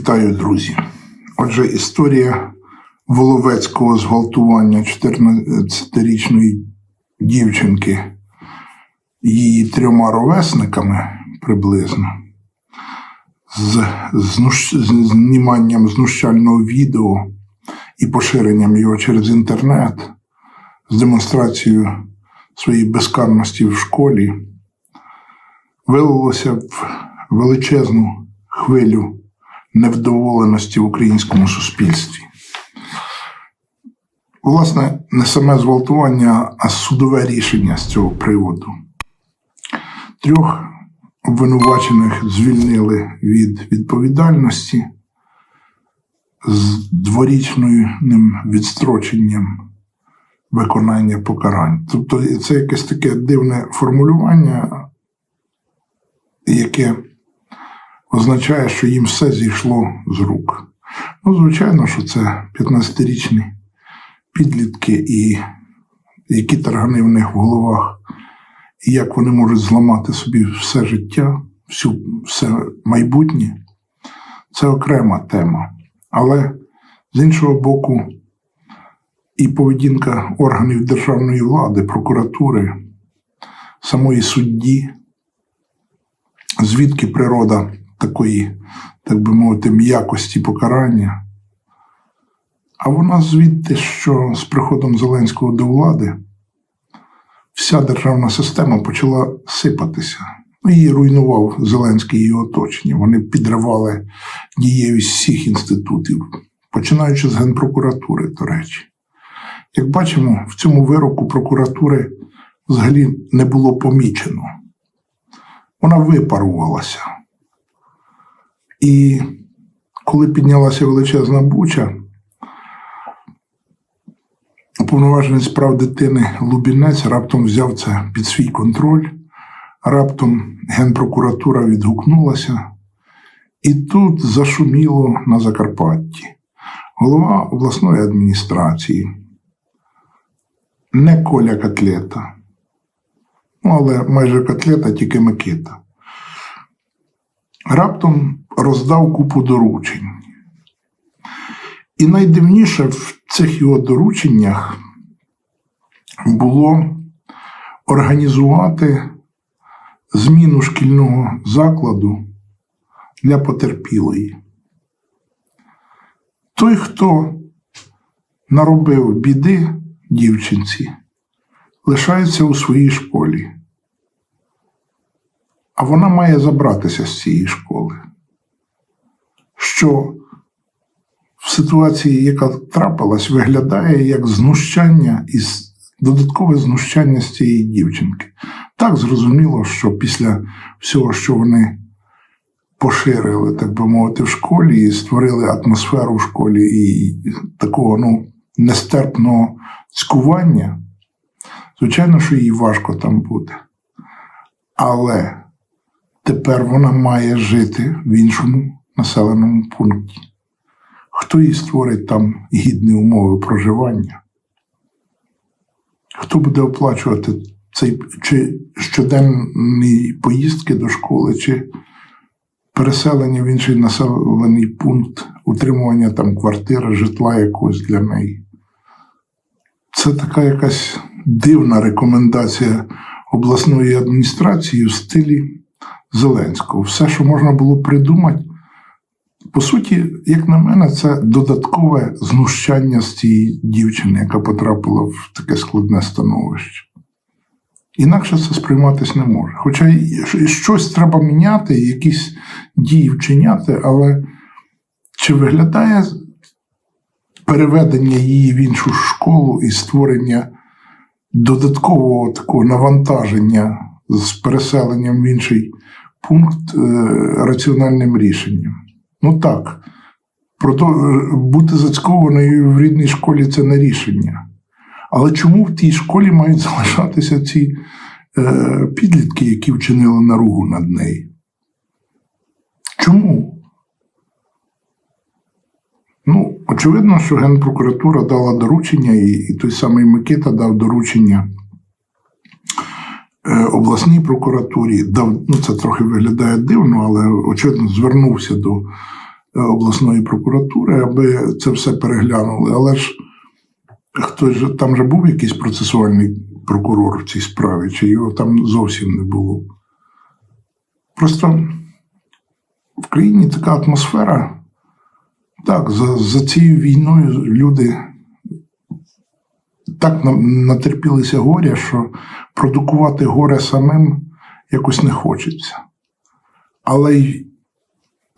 Вітаю, друзі. Отже, історія Воловецького зґвалтування 14-річної дівчинки її трьома ровесниками приблизно, з, зніманням знущального відео і поширенням його через інтернет, з демонстрацією своєї безкарності в школі, вилилося в величезну хвилю невдоволеності в українському суспільстві. Власне, не саме зґвалтування, а судове рішення з цього приводу. Трьох обвинувачених звільнили від відповідальності з дворічним відстроченням виконання покарань. Тобто це якесь таке дивне формулювання, яке означає, що їм все зійшло з рук. Ну, звичайно, що це 15-річні підлітки, і які таргани в них в головах, і як вони можуть зламати собі все життя, всю, все майбутнє, це окрема тема. Але з іншого боку, і поведінка органів державної влади, прокуратури, самої судді, звідки природа такої, так би мовити, м'якості покарання. А вона звідти, що з приходом Зеленського до влади вся державна система почала сипатися. Ну, Її руйнував Зеленський і оточення. Вони підривали дієвість всіх інститутів, починаючи з Генпрокуратури, до речі. Як бачимо, в цьому вироку прокуратури взагалі не було помічено. Вона випарувалася. І коли піднялася величезна буча, уповноважений справ дитини Лубінець раптом взяв це під свій контроль, раптом Генпрокуратура відгукнулася, і тут зашуміло на Закарпатті. Голова обласної адміністрації, не Коля Котлета, ну, але майже котлета, тільки Микита. Раптом роздав купу доручень. І найдивніше в цих його дорученнях було організувати зміну шкільного закладу для потерпілої. Той, хто наробив біди дівчинці, лишається у своїй школі, а вона має забратися з цієї школи. Що в ситуації, яка трапилась, виглядає як знущання і додаткове знущання з цієї дівчинки. Так зрозуміло, що після всього, що вони поширили, так би мовити, в школі, і створили атмосферу в школі і такого ну, нестерпного цькування, звичайно, що їй важко там буде. Але тепер вона має жити в іншому населеному пункті. Хто їй створить там гідні умови проживання? Хто буде оплачувати цей чи щоденні поїздки до школи, чи переселення в інший населений пункт, утримування там квартири, житла якогось для неї? Це така якась дивна рекомендація обласної адміністрації в стилі Зеленського. Все, що можна було придумати. По суті, як на мене, це додаткове знущання з цієї дівчини, яка потрапила в таке складне становище. Інакше це сприйматися не може. Хоча щось треба міняти, якісь дії вчиняти, але чи виглядає переведення її в іншу школу і створення додаткового такого навантаження з переселенням в інший пункт е, раціональним рішенням? Ну так, Прото бути зацькованою в рідній школі це не рішення. Але чому в тій школі мають залишатися ці е, підлітки, які вчинили наругу над нею? Чому? Ну, очевидно, що Генпрокуратура дала доручення, і, той самий Микита дав доручення е, обласній прокуратурі. Дав, ну, це трохи виглядає дивно, але очевидно звернувся до е, обласної прокуратури, аби це все переглянули. Але ж хтось же там же був якийсь процесуальний прокурор в цій справі, чи його там зовсім не було. Просто в країні така атмосфера. Так, за, за цією війною люди так на- натерпілися горя, що продукувати горе самим якось не хочеться. Але й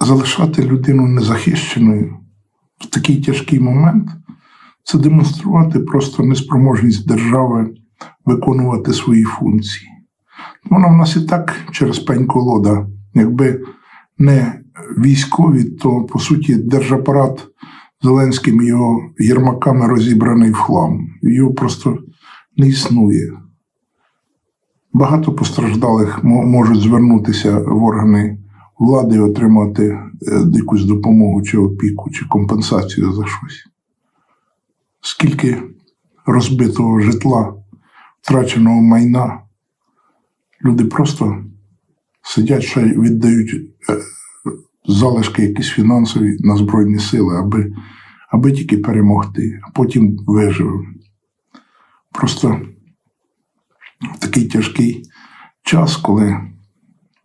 залишати людину незахищеною в такий тяжкий момент це демонструвати просто неспроможність держави виконувати свої функції. Вона в нас і так через пень колода. Якби не військові, то по суті держапарат Зеленським його єрмаками розібраний в хлам. Його просто не існує. Багато постраждалих можуть звернутися в органи влади і отримати е, якусь допомогу чи опіку, чи компенсацію за щось. Скільки розбитого житла, втраченого майна, люди просто сидять ще віддають е, залишки якісь фінансові на Збройні сили, аби, аби тільки перемогти, а потім виживемо. Просто в такий тяжкий час, коли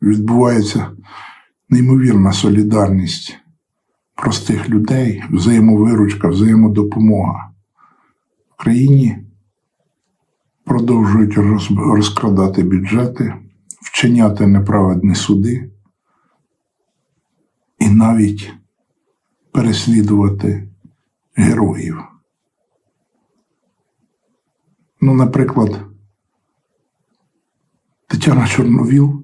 відбувається неймовірна солідарність простих людей, взаємовиручка, взаємодопомога. В країні продовжують розкрадати бюджети, вчиняти неправедні суди і навіть переслідувати героїв. Ну, наприклад, Тетяна Чорновіл,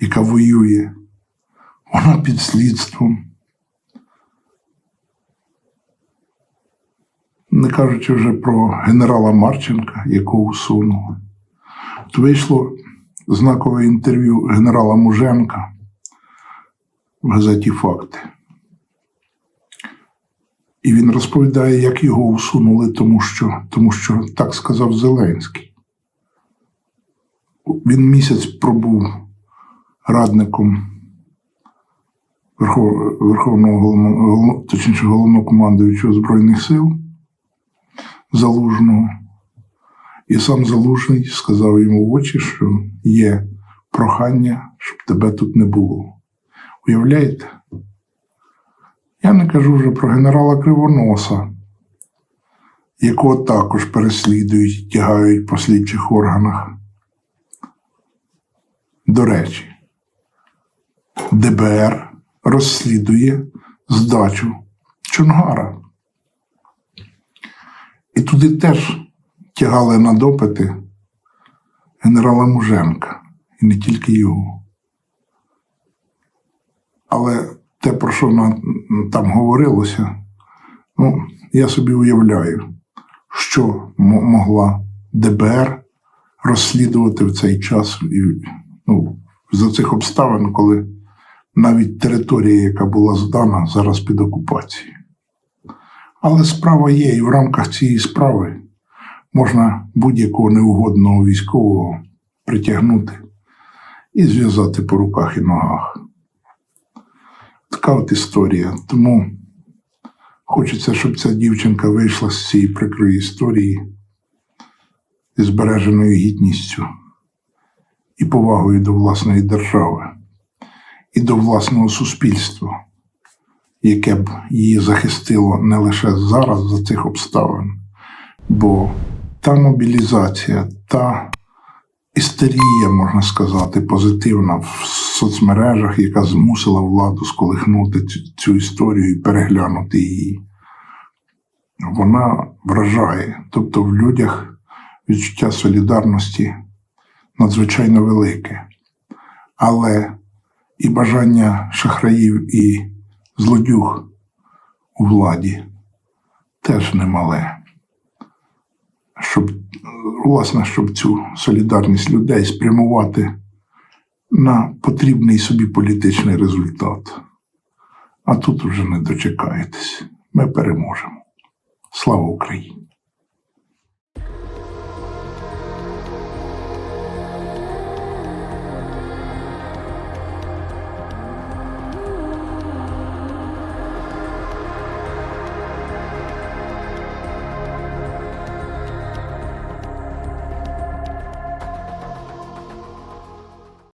яка воює, вона під слідством. Не кажучи вже про генерала Марченка, якого усунули. От вийшло знакове інтерв'ю генерала Муженка в газеті Факти. І він розповідає, як його усунули, тому що, тому що так сказав Зеленський. Він місяць пробув радником Верховного голов- точніше, головнокомандуючого Збройних сил Залужного. І сам Залужний сказав йому в очі, що є прохання, щоб тебе тут не було. Уявляєте? Я не кажу вже про генерала Кривоноса, якого також переслідують і тягають по слідчих органах. До речі, ДБР розслідує здачу Чонгара. І туди теж тягали на допити генерала Муженка, і не тільки його. Але те, про що на, там говорилося, ну, я собі уявляю, що могла ДБР розслідувати в цей час і ну, за цих обставин, коли навіть територія, яка була здана, зараз під окупацією. Але справа є, і в рамках цієї справи можна будь-якого неугодного військового притягнути і зв'язати по руках і ногах. Така от історія. Тому хочеться, щоб ця дівчинка вийшла з цієї прикрої історії зі збереженою гідністю і повагою до власної держави і до власного суспільства, яке б її захистило не лише зараз за цих обставин, бо та мобілізація, та істерія, можна сказати, позитивна в соцмережах, яка змусила владу сколихнути цю, історію і переглянути її, вона вражає. Тобто в людях відчуття солідарності надзвичайно велике. Але і бажання шахраїв і злодюг у владі теж немале. Щоб, власне, щоб цю солідарність людей спрямувати на потрібний собі політичний результат. А тут вже не дочекаєтесь. Ми переможемо. Слава Україні!